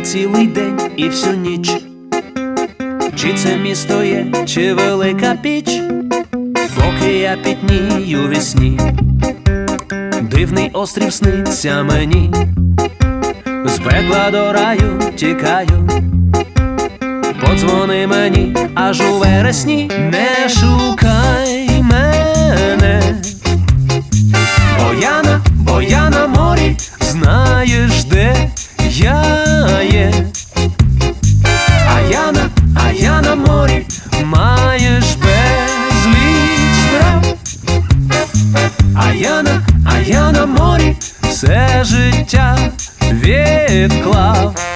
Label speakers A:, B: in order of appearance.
A: цілий день і всю ніч. Чи це місто є, чи велика піч, поки я пітнію вісні, дивний острів сниться мені, з пекла до раю тікаю, подзвони мені аж у вересні, не шукай мене, бо я на, бо я на морі, знаєш, все життя відклав.